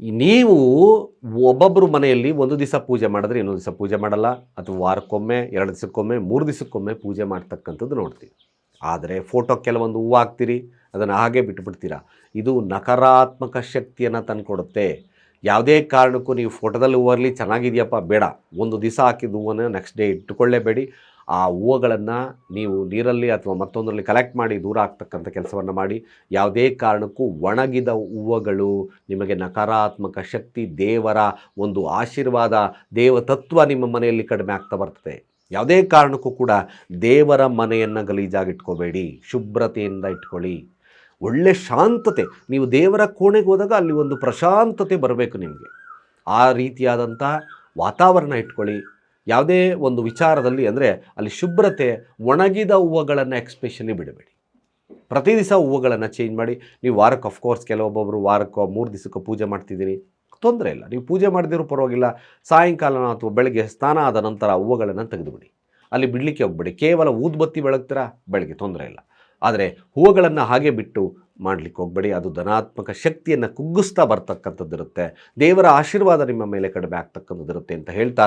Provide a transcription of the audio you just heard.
ನೀವು ಒಬ್ಬೊಬ್ಬರು ಮನೆಯಲ್ಲಿ ಒಂದು ದಿವಸ ಪೂಜೆ ಮಾಡಿದ್ರೆ ಇನ್ನೊಂದು ದಿವಸ ಪೂಜೆ ಮಾಡಲ್ಲ. ಅಥವಾ ವಾರಕ್ಕೊಮ್ಮೆ, ಎರಡು ದಿವಸಕ್ಕೊಮ್ಮೆ, ಮೂರು ದಿವಸಕ್ಕೊಮ್ಮೆ ಪೂಜೆ ಮಾಡ್ತಕ್ಕಂಥದ್ದು ನೋಡ್ತೀವಿ. ಆದರೆ ಫೋಟೋ ಕೆಲವೊಂದು ಹೂವು ಹಾಕ್ತೀರಿ, ಅದನ್ನು ಹಾಗೆ ಬಿಟ್ಬಿಡ್ತೀರಾ? ಇದು ನಕಾರಾತ್ಮಕ ಶಕ್ತಿಯನ್ನು ತಂದುಕೊಡುತ್ತೆ. ಯಾವುದೇ ಕಾರಣಕ್ಕೂ ನೀವು ಫೋಟೋದಲ್ಲಿ ಹೂವಲ್ಲಿ ಚೆನ್ನಾಗಿದೆಯಪ್ಪ, ಬೇಡ. ಒಂದು ದಿವಸ ಹಾಕಿದ ಹೂವನ್ನು ನೆಕ್ಸ್ಟ್ ಡೇ ಇಟ್ಟುಕೊಳ್ಳೇಬೇಡಿ. ಆ ಹೂವುಗಳನ್ನು ನೀವು ನೀರಲ್ಲಿ ಅಥವಾ ಮತ್ತೊಂದರಲ್ಲಿ ಕಲೆಕ್ಟ್ ಮಾಡಿ ದೂರ ಆಗ್ತಕ್ಕಂಥ ಕೆಲಸವನ್ನು ಮಾಡಿ, ಯಾವುದೇ ಕಾರಣಕ್ಕೂ ಒಣಗಿದ ಹೂವುಗಳು ನಿಮಗೆ ನಕಾರಾತ್ಮಕ ಶಕ್ತಿ, ದೇವರ ಒಂದು ಆಶೀರ್ವಾದ ದೇವತತ್ವ ನಿಮ್ಮ ಮನೆಯಲ್ಲಿ ಕಡಿಮೆ ಆಗ್ತಾ ಬರ್ತದೆ. ಯಾವುದೇ ಕಾರಣಕ್ಕೂ ಕೂಡ ದೇವರ ಮನೆಯನ್ನು ಗಲೀಜಾಗಿಟ್ಕೋಬೇಡಿ ಶುಭ್ರತೆಯಿಂದ ಇಟ್ಕೊಳ್ಳಿ. ಒಳ್ಳೆ ಶಾಂತತೆ, ನೀವು ದೇವರ ಕೋಣೆಗೆ ಹೋದಾಗ ಅಲ್ಲಿ ಒಂದು ಪ್ರಶಾಂತತೆ ಬರಬೇಕು ನಿಮಗೆ. ಆ ರೀತಿಯಾದಂಥ ವಾತಾವರಣ ಇಟ್ಕೊಳ್ಳಿ. ಯಾವುದೇ ಒಂದು ವಿಚಾರದಲ್ಲಿ ಅಂದರೆ ಅಲ್ಲಿ ಶುಭ್ರತೆ ಒಣಗಿದ ಹೂವುಗಳನ್ನು ಎಕ್ಸ್ಪೆಷಲಿ ಬಿಡಬೇಡಿ. ಪ್ರತಿ ದಿವಸ ಹೂವುಗಳನ್ನು ಚೇಂಜ್ ಮಾಡಿ, ನೀವು ವಾರಕ್ಕೆ ಅಫ್ಕೋರ್ಸ್ ಕೆಲವೊಬ್ಬೊಬ್ಬರು ವಾರಕ್ಕೋ ಮೂರು ದಿವಸಕ್ಕೆ ಪೂಜೆ ಮಾಡ್ತಿದ್ದೀರಿ. ತೊಂದರೆ ಇಲ್ಲ. ನೀವು ಪೂಜೆ ಮಾಡಿದರೂ ಪರವಾಗಿಲ್ಲ ಸಾಯಂಕಾಲನ ಅಥವಾ ಬೆಳಗ್ಗೆ ಸ್ನಾನ ಆದ ನಂತರ ಹೂವುಗಳನ್ನು ತೆಗೆದುಬಿಡಿ. ಅಲ್ಲಿ ಬಿಡಲಿಕ್ಕೆ ಹೋಗ್ಬೇಡಿ. ಕೇವಲ ಊದ್ಬತ್ತಿ ಬೆಳಗ್ತೀರಾ? ಬೆಳಗ್ಗೆ ತೊಂದರೆ ಇಲ್ಲ. ಆದರೆ ಹೂವುಗಳನ್ನು ಹಾಗೆ ಬಿಟ್ಟು ಮಾಡಲಿಕ್ಕೆ ಹೋಗಬೇಡಿ. ಅದು ಧನಾತ್ಮಕ ಶಕ್ತಿಯನ್ನು ಕುಗ್ಗಿಸ್ತಾ ಬರ್ತಕ್ಕಂಥದ್ದಿರುತ್ತೆ. ದೇವರ ಆಶೀರ್ವಾದ ನಿಮ್ಮ ಮೇಲೆ ಕಡಿಮೆ ಆಗ್ತಕ್ಕಂಥದ್ದಿರುತ್ತೆ ಅಂತ ಹೇಳ್ತಾ